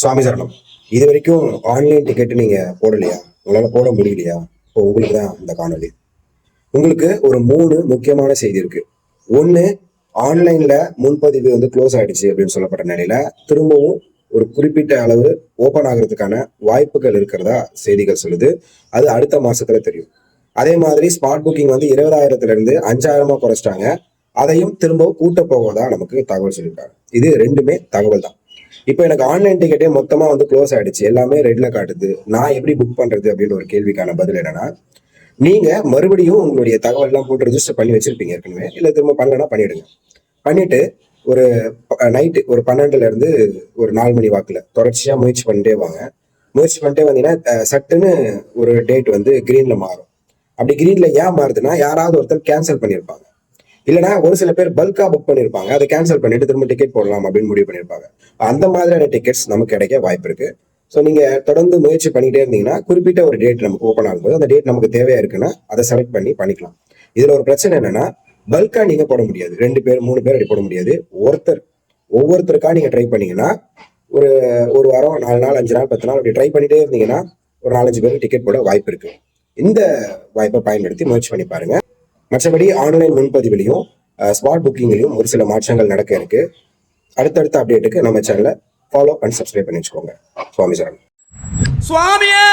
சுவாமி சரணம். இது வரைக்கும் ஆன்லைன் டிக்கெட் நீங்க போடலையா? உங்களால போட முடியலையா? இப்போ உங்களுக்கு தான் இந்த காணொலி உங்களுக்கு ஒரு மூணு முக்கியமான செய்தி இருக்கு. ஒன்று ஆன்லைன்ல முன்பதிவு வந்து க்ளோஸ் ஆயிடுச்சு அப்படின்னு சொல்லப்பட்ட நிலையில திரும்பவும் ஒரு குறிப்பிட்ட அளவு ஓபன் ஆகிறதுக்கான வாய்ப்புகள் இருக்கிறதா செய்திகள் சொல்லுது. அது அடுத்த மாசத்துல தெரியும். அதே மாதிரி ஸ்பாட் புக்கிங் வந்து இருபதாயிரத்துல இருந்து அஞ்சாயிரமா குறைச்சிட்டாங்க. அதையும் திரும்பவும் கூட்ட போவதா நமக்கு தகவல் சொல்லியிருக்காங்க. இது ரெண்டுமே தகவல் தான். இப்போ எனக்கு ஆன்லைன் டிக்கெட்டே மொத்தமா வந்து க்ளோஸ் ஆயிடுச்சு. எல்லாமே ரெட்ல காட்டுது. நான் எப்படி புக் பண்றது அப்படின்ற ஒரு கேள்விக்கான பதில் என்னன்னா நீங்க மறுபடியும் உங்களுடைய தகவல் எல்லாம் போட்டு ரெஜிஸ்டர் பண்ணி வச்சிருப்பீங்க ஏற்கனவே. இல்ல திரும்ப பண்ணலன்னா பண்ணிடுங்க. பண்ணிட்டு ஒரு நைட்டு ஒரு பன்னெண்டுல இருந்து ஒரு நாலு மணி வாக்குல தொடர்ச்சியா முயற்சி பண்ணிட்டே வாங்க. முயற்சி பண்ணிட்டே வந்தீங்கன்னா சட்டுன்னு ஒரு டேட் வந்து கிரீன்ல மாறும். அப்படி கிரீன்ல ஏன் மாறுதுன்னா யாராவது ஒருத்தர் கேன்சல் பண்ணியிருப்பாங்க இல்லைன்னா ஒரு சில பேர் பல்கா புக் பண்ணியிருப்பாங்க அதை கேன்சல் பண்ணிட்டு திரும்ப டிக்கெட் போடலாம் அப்படின்னு முடிவு பண்ணியிருப்பாங்க அந்த மாதிரியான டிக்கெட்ஸ் நமக்கு கிடைக்க வாய்ப்பு இருக்கு. ஸோ நீங்க தொடர்ந்து முயற்சி பண்ணிட்டே இருந்தீங்கன்னா குறிப்பிட்ட ஒரு டேட் நமக்கு ஓப்பன் ஆகும்போது அந்த டேட் நமக்கு தேவையா இருக்குன்னா அதை செலக்ட் பண்ணி பண்ணிக்கலாம். இதுல ஒரு பிரச்சனை என்னன்னா பல்கா நீங்க போட முடியாது. ரெண்டு பேர் மூணு பேர் அப்படி போட முடியாது. ஒருத்தர் ஒவ்வொருத்தருக்கா நீங்க ட்ரை பண்ணீங்கன்னா ஒரு ஒரு வாரம் நாலு நாள் அஞ்சு நாள் பத்து நாள் அப்படி ட்ரை பண்ணிட்டே இருந்தீங்கன்னா ஒரு நாலஞ்சு பேருக்கு டிக்கெட் போட வாய்ப்பு இருக்கு. இந்த வாய்ப்பை பயன்படுத்தி முயற்சி பண்ணி பாருங்க. மற்றபடி ஆன்லைன் முன்பதிவுலையும் ஸ்பாட் புக்கிங்லையும் ஒரு சில மாற்றங்கள் நடக்க இருக்கு. அடுத்தடுத்த அப்டேட்டுக்கு நம்ம சேனலை ஃபாலோ அண்ட் சப்ஸ்கிரைப் பண்ணி வச்சுக்கோங்க. சுவாமி சரண். சுவாமியே!